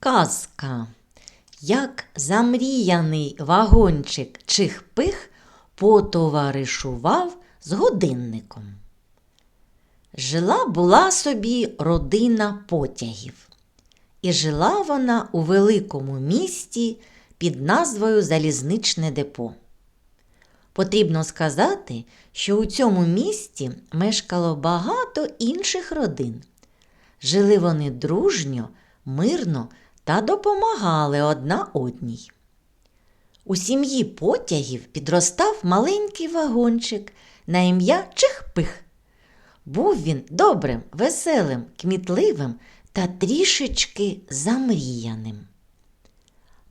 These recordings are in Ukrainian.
Казка. Як замріяний вагончик чих-пих потоваришував з годинником. Жила була собі родина потягів. І жила вона у великому місті під назвою Залізничне депо. Потрібно сказати, що у цьому місті мешкало багато інших родин. Жили вони дружньо, мирно та допомагали одна одній. У сім'ї потягів підростав маленький вагончик на ім'я Чихпих. Був він добрим, веселим, кмітливим та трішечки замріяним.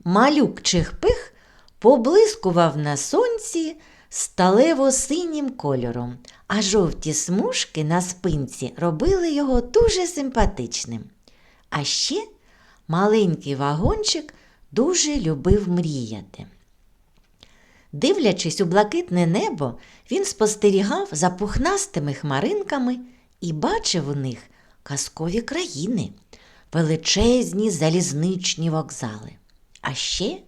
Малюк Чихпих поблискував на сонці сталево-синім кольором, а жовті смужки на спинці робили його дуже симпатичним. А ще маленький вагончик дуже любив мріяти. Дивлячись у блакитне небо, він спостерігав за пухнастими хмаринками і бачив у них казкові країни, величезні залізничні вокзали. А ще,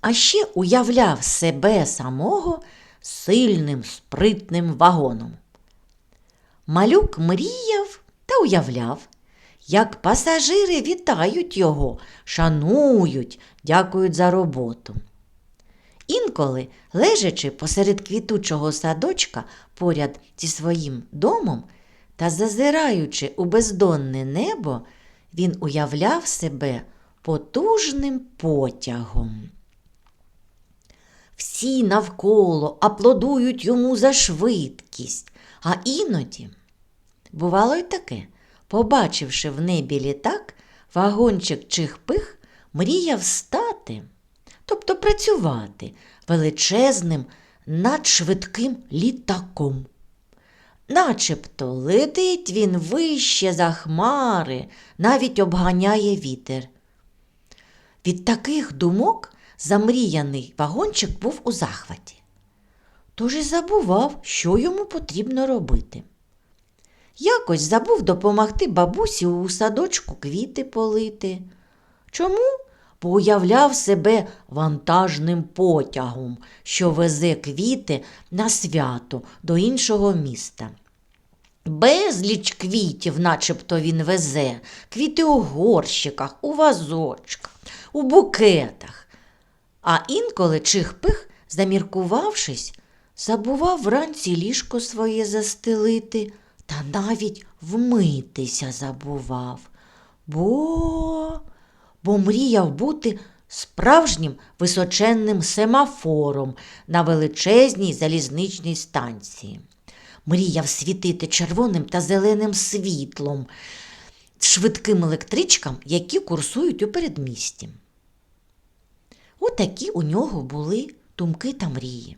а ще уявляв себе самого сильним, спритним вагоном. Малюк мріяв та уявляв, як пасажири вітають його, шанують, дякують за роботу. Інколи, лежачи посеред квітучого садочка поряд зі своїм домом та зазираючи у бездонне небо, він уявляв себе потужним потягом. Всі навколо аплодують йому за швидкість, а іноді бувало й таке, побачивши в небі літак, вагончик чих-пих мріяв стати тобто працювати величезним надшвидким літаком. Начебто летить він вище за хмари, навіть обганяє вітер. Від таких думок замріяний вагончик був у захваті. Тож і забував, що йому потрібно робити. Якось забув допомогти бабусі у садочку квіти полити. Чому? бо уявляв себе вантажним потягом, що везе квіти на свято до іншого міста. Безліч квітів, начебто він везе, квіти у горщиках, у вазочках, у букетах. А інколи чих-пих, заміркувавшись, забував вранці ліжко своє застелити та навіть вмитися забував. Бо бо мріяв бути справжнім височенним семафором на величезній залізничній станції. Мріяв світити червоним та зеленим світлом, швидким електричкам, які курсують у передмісті. Отакі у нього були думки та мрії.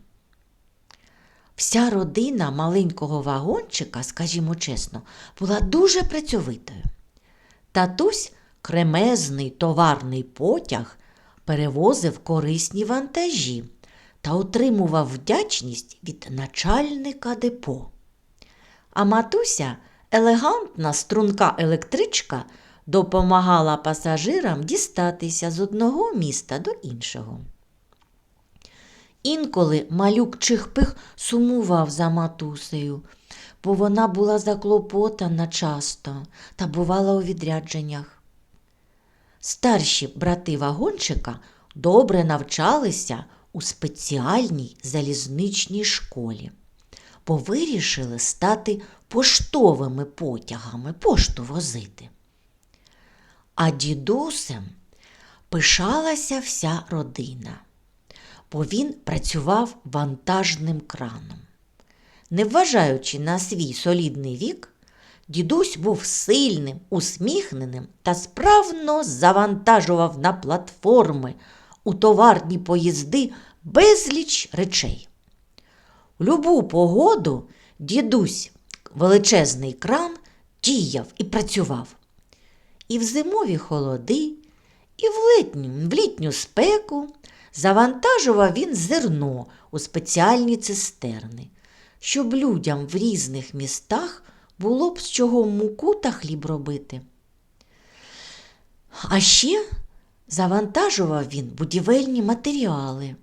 Вся родина маленького вагончика, скажімо чесно, була дуже працьовитою. Татусь кремезний товарний потяг перевозив корисні вантажі та отримував вдячність від начальника депо. А матуся, елегантна струнка електричка, допомагала пасажирам дістатися з одного міста до іншого. Інколи малюк чихпих сумував за матусею, бо вона була заклопотана часто та бувала у відрядженнях. Старші брати вагончика добре навчалися у спеціальній залізничній школі, бо вирішили стати поштовими потягами пошту возити. А дідусем пишалася вся родина, бо він працював вантажним краном. Не вважаючи на свій солідний вік, Дідусь був сильним, усміхненим та справно завантажував на платформи у товарні поїзди безліч речей. У любу погоду дідусь величезний кран діяв і працював. І в зимові холоди, і в літню, в літню спеку завантажував він зерно у спеціальні цистерни, щоб людям в різних містах було б з чого муку та хліб робити. А ще завантажував він будівельні матеріали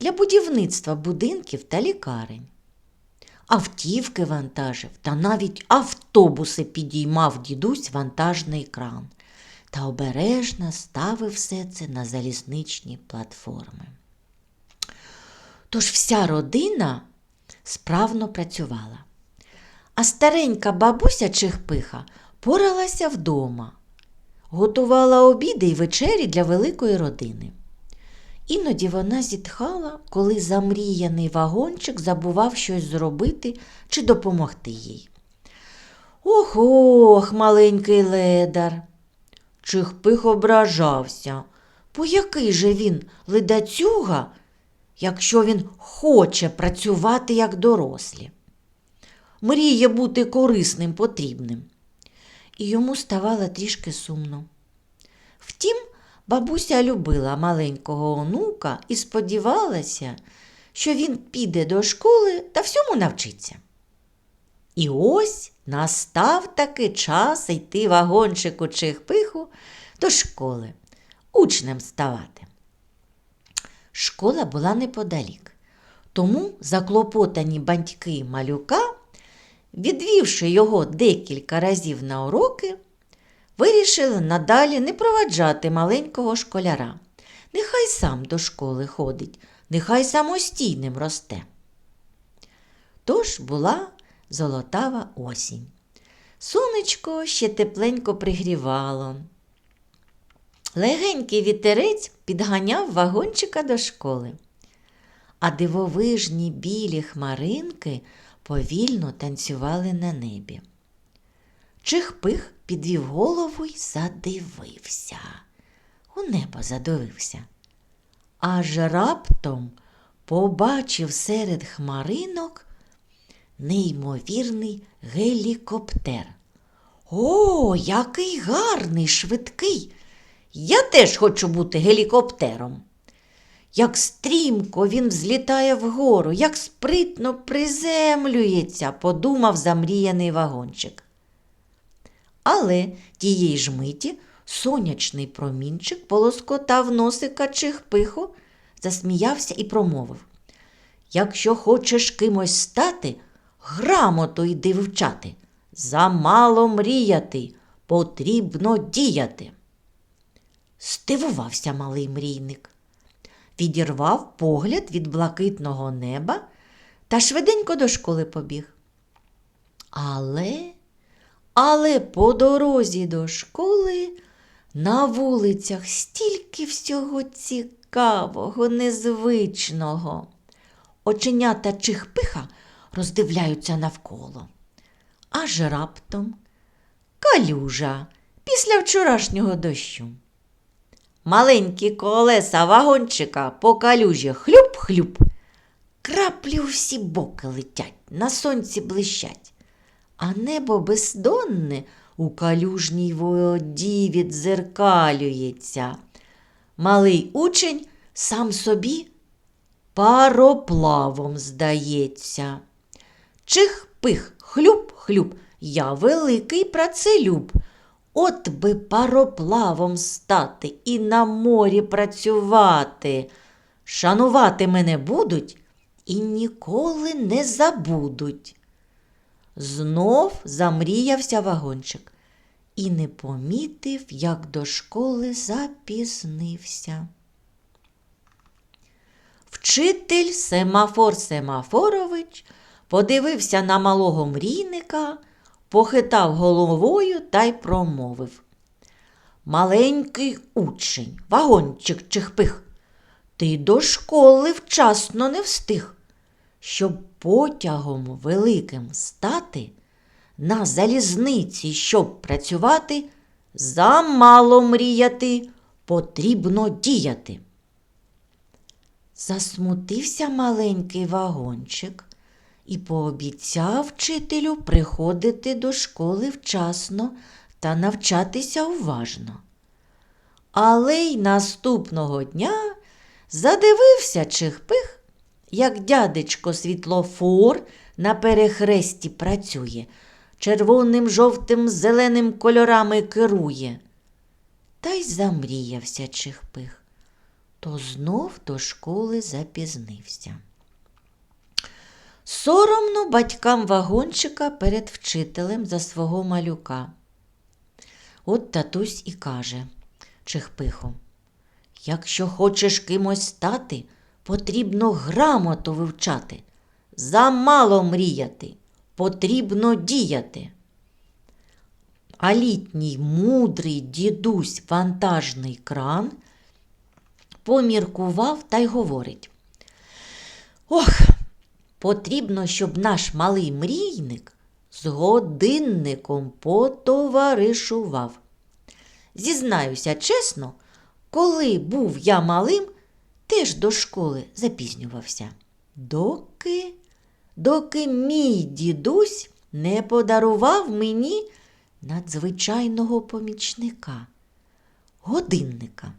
для будівництва будинків та лікарень. Автівки вантажив та навіть автобуси підіймав дідусь вантажний кран та обережно ставив все це на залізничні платформи. Тож вся родина справно працювала. А старенька бабуся Чихпиха поралася вдома, готувала обіди й вечері для великої родини. Іноді вона зітхала, коли замріяний вагончик забував щось зробити чи допомогти їй. Ох ох, маленький ледар. Чихпих ображався. Бо який же він ледацюга, якщо він хоче працювати як дорослі? Мріє бути корисним потрібним. І йому ставало трішки сумно. Втім, бабуся любила маленького онука і сподівалася, що він піде до школи та всьому навчиться. І ось настав таки час йти вагончику чихпиху до школи, учнем ставати. Школа була неподалік, тому заклопотані батьки малюка, відвівши його декілька разів на уроки, вирішили надалі не проваджати маленького школяра. Нехай сам до школи ходить, нехай самостійним росте. Тож була золотава осінь. Сонечко ще тепленько пригрівало. Легенький вітерець підганяв вагончика до школи, а дивовижні білі хмаринки повільно танцювали на небі. Чихпих підвів голову й задивився. У небо задивився. Аж раптом побачив серед хмаринок неймовірний гелікоптер. О, який гарний, швидкий! Я теж хочу бути гелікоптером. Як стрімко він взлітає вгору, як спритно приземлюється, подумав замріяний вагончик. Але тієї ж миті сонячний промінчик полоскотав носика чихпиху, засміявся і промовив Якщо хочеш кимось стати, грамоту йди вивчати. Замало мріяти, потрібно діяти. Стивувався малий мрійник. Відірвав погляд від блакитного неба та швиденько до школи побіг. Але, але по дорозі до школи на вулицях стільки всього цікавого, незвичного. Оченята чихпиха роздивляються навколо. Аж раптом калюжа після вчорашнього дощу. Маленькі колеса вагончика по калюжі хлюп-хлюп. Краплі у всі боки летять, на сонці блищать, а небо бездонне у калюжній воді відзеркалюється. Малий учень сам собі пароплавом здається. Чих-пих, хлюп-хлюп, я великий працелюб. От би пароплавом стати і на морі працювати. Шанувати мене будуть і ніколи не забудуть. Знов замріявся вагончик і не помітив, як до школи запізнився. Вчитель Семафор Семафорович подивився на малого мрійника, похитав головою та й промовив. Маленький учень, вагончик чихпих, ти до школи вчасно не встиг. Щоб потягом великим стати, на залізниці, щоб працювати, замало мріяти, потрібно діяти. Засмутився маленький вагончик і пообіцяв вчителю приходити до школи вчасно та навчатися уважно. Але й наступного дня Задивився чихпих, як дядечко світлофор на перехресті працює, червоним, жовтим, зеленим кольорами керує. Та й замріявся чихпих, то знов до школи запізнився. Соромно батькам вагончика перед вчителем за свого малюка. От татусь і каже Чихпиху, якщо хочеш кимось стати, потрібно грамоту вивчати. Замало мріяти, потрібно діяти. А літній мудрий дідусь вантажний кран поміркував та й говорить. Ох, потрібно, щоб наш малий мрійник з годинником потоваришував. Зізнаюся чесно, коли був я малим, теж до школи запізнювався. Доки, доки мій дідусь не подарував мені надзвичайного помічника, годинника.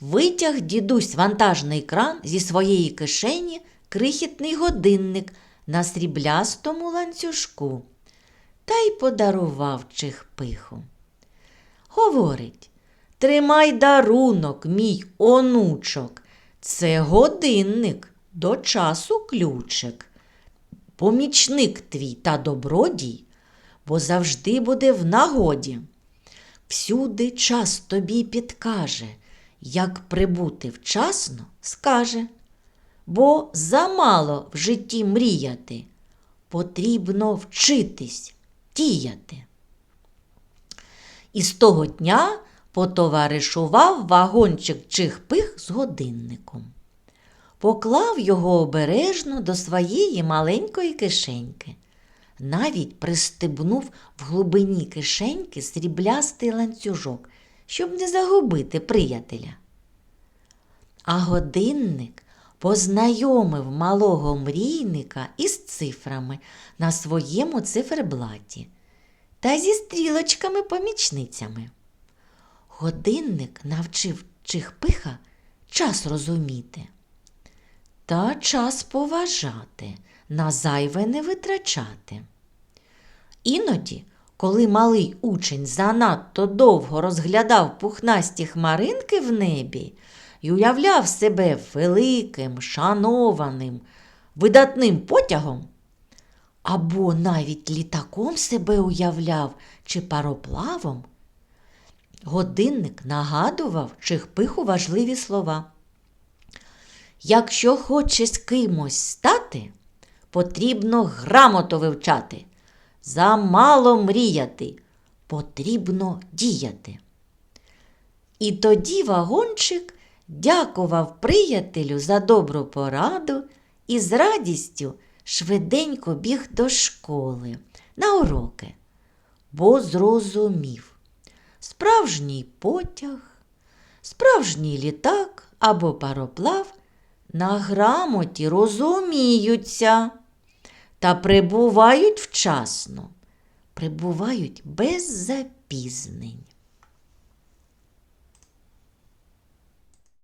Витяг дідусь вантажний кран зі своєї кишені крихітний годинник на сріблястому ланцюжку та й подарував чихпиху. Говорить, тримай дарунок, мій онучок, це годинник, до часу ключик. Помічник твій та добродій, бо завжди буде в нагоді. Всюди час тобі підкаже, як прибути вчасно, скаже. Бо замало в житті мріяти, потрібно вчитись, діяти. І з того дня потоваришував вагончик чихпих з годинником. Поклав його обережно до своєї маленької кишеньки. Навіть пристебнув в глибині кишеньки сріблястий ланцюжок, щоб не загубити приятеля. А годинник познайомив малого мрійника із цифрами на своєму циферблаті та зі стрілочками-помічницями. Годинник навчив чихпиха час розуміти та час поважати, на зайве не витрачати. Іноді, коли малий учень занадто довго розглядав пухнасті хмаринки в небі і уявляв себе великим, шанованим, видатним потягом, або навіть літаком себе уявляв чи пароплавом, годинник нагадував чихпиху важливі слова. Якщо хочеш кимось стати, потрібно грамоту вивчати. Замало мріяти, потрібно діяти. І тоді вагончик дякував приятелю за добру пораду і з радістю швиденько біг до школи на уроки, бо зрозумів справжній потяг, справжній літак або пароплав на грамоті розуміються та прибувають вчасно, прибувають без запізнень.